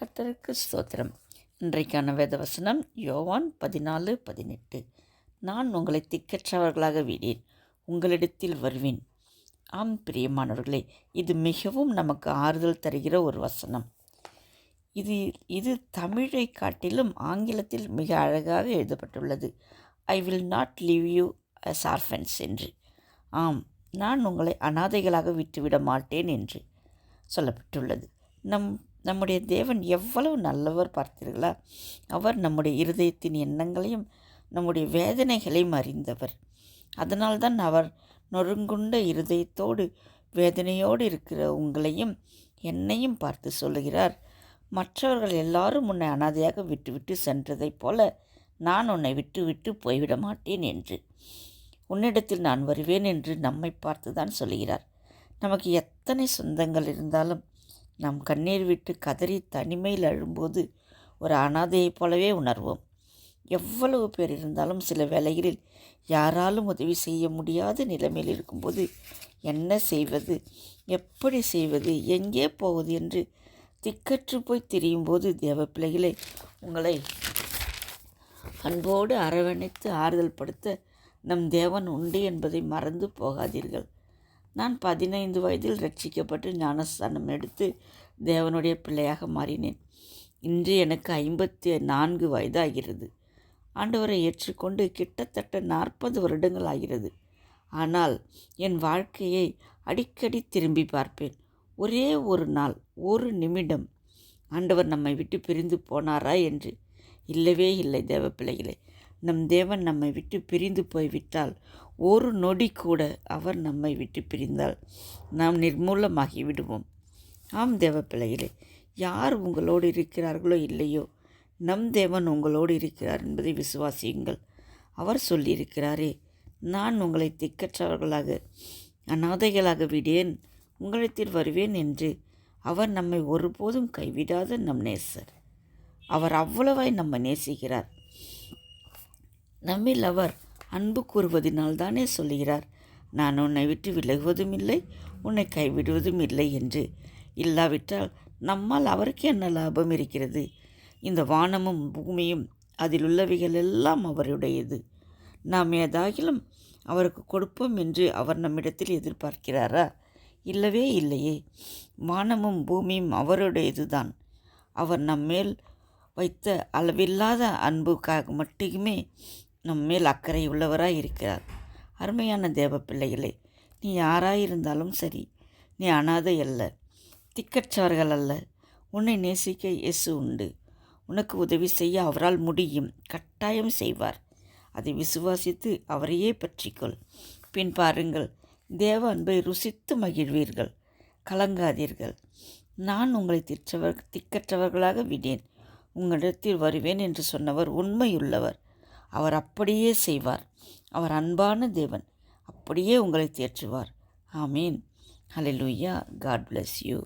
கர்த்தருக்கு ஸ்தோத்திரம். இன்றைக்கான வேத வசனம் யோவான் பதினாலு பதினெட்டு. நான் உங்களை திக்கற்றவர்களாக விடேன் உங்களிடத்தில் வருவேன். ஆம் பிரியமானவர்களே இது மிகவும் நமக்கு ஆறுதல் தருகிற ஒரு வசனம். இது இது தமிழை காட்டிலும் ஆங்கிலத்தில் மிக அழகாக எழுதப்பட்டுள்ளது. I will not leave you as orphans என்று. ஆம் நான் உங்களை அனாதைகளாக விட்டுவிட மாட்டேன் என்று சொல்லப்பட்டுள்ளது. நம் நம்முடைய தேவன் எவ்வளவு நல்லவர் பார்த்தீர்களா? அவர் நம்முடைய இருதயத்தின் எண்ணங்களையும் நம்முடைய வேதனைகளையும் அறிந்தவர். அதனால்தான் அவர் நொறுங்குண்ட இருதயத்தோடு வேதனையோடு இருக்கிற உங்களையும் என்னையும் பார்த்து சொல்லுகிறார். மற்றவர்கள் எல்லாரும் உன்னை அனாதையாக விட்டுவிட்டு சென்றதைப் போல நான் உன்னை விட்டு விட்டு போய்விட மாட்டேன் என்று. உன்னிடத்தில் நான் வருவேன் என்று நம்மை பார்த்து தான் சொல்கிறார் நமக்கு எத்தனை சொந்தங்கள் இருந்தாலும் நாம் கண்ணீர் விட்டு கதறி தனிமையில் அழும்போது ஒரு அனாதையைப் போலவே உணர்வோம். எவ்வளவு பேர் இருந்தாலும் சில வேளைகளில் யாராலும் உதவி செய்ய முடியாத நிலைமையில் இருக்கும்போது என்ன செய்வது எப்படி செய்வது எங்கே போவது என்று திக்கற்று போய் திரியும் போது தேவ பிள்ளைகளை உங்களை அன்போடு அரவணைத்து ஆறுதல் படுத்த நம் தேவன் உண்டு என்பதை மறந்து போகாதீர்கள். நான் பதினைந்து வயதில் ரட்சிக்கப்பட்டு ஞானஸ்தானம் எடுத்து தேவனுடைய பிள்ளையாக மாறினேன். இன்று எனக்கு ஐம்பத்தி நான்கு வயதாகிறது. ஆண்டவரை ஏற்றுக்கொண்டு கிட்டத்தட்ட நாற்பது வருடங்கள் ஆகிறது. ஆனால் என் வாழ்க்கையை அடிக்கடி திரும்பி பார்ப்பேன். ஒரே ஒரு நாள் ஒரு நிமிடம். ஆண்டவர் நம்மை விட்டு பிரிந்து போனாரா என்று? இல்லவே இல்லை தேவ நம் தேவன் நம்மை விட்டு பிரிந்து போய்விட்டால் ஒரு நொடி கூட அவர் நம்மை விட்டு பிரிந்தால் நாம் நிர்மூலமாகி விடுவோம் ஆம் தேவ பிள்ளைகளே யார் உங்களோடு இருக்கிறார்களோ இல்லையோ நம் தேவன் உங்களோடு இருக்கிறார் என்பதை விசுவாசியுங்கள். அவர் சொல்லியிருக்கிறாரே நான் உங்களை திக்கற்றவர்களாக அநாதைகளாக விடேன் உங்களிடத்தில் வருவேன் என்று அவர் நம்மை ஒருபோதும் கைவிடாத நம் நேசர். அவர் அவ்வளவாய் நம்ம நேசிக்கிறார். நம்மில் அவர் அன்பு கூறுவதினால் தானே சொல்கிறார் நான் உன்னை விட்டு விலகுவதும் இல்லை உன்னை கைவிடுவதும் இல்லை என்று. இல்லாவிட்டால் நம்மால் அவருக்கு என்ன லாபம் இருக்கிறது? இந்த வானமும் பூமியும் அதில் உள்ளவைகள் எல்லாம் அவருடையது. நாம் ஏதாகிலும் அவருக்கு கொடுப்போம் என்று அவர் நம்மிடத்தில் எதிர்பார்க்கிறாரா? இல்லவே இல்லையே. வானமும் பூமியும் அவருடையது தான் அவர் நம்மேல் வைத்த அளவில்லாத அன்புக்காக மட்டுமே நம்மேல் அக்கறை உள்ளவராய் இருக்கிறார். அருமையான தேவ பிள்ளைகளே நீ யாராயிருந்தாலும் சரி நீ அனாதை அல்ல திக்கற்றவர்கள் அல்ல. உன்னை நேசிக்க இயேசு உண்டு. உனக்கு உதவி செய்ய அவரால் முடியும். கட்டாயம் செய்வார். அதை விசுவாசித்து அவரையே பற்றிக்கொள். பின் பாருங்கள் தேவ அன்பை ருசித்து மகிழ்வீர்கள். கலங்காதீர்கள். நான் உங்களை திற்றவர் திக்கற்றவர்களாக விடேன். உங்களிடத்தில் வருவேன் என்று சொன்னவர் உண்மையுள்ளவர். அவர் அப்படியே செய்வார். அவர் அன்பான தேவன். அப்படியே உங்களை தேற்றுவார். ஆமீன். Hallelujah God bless you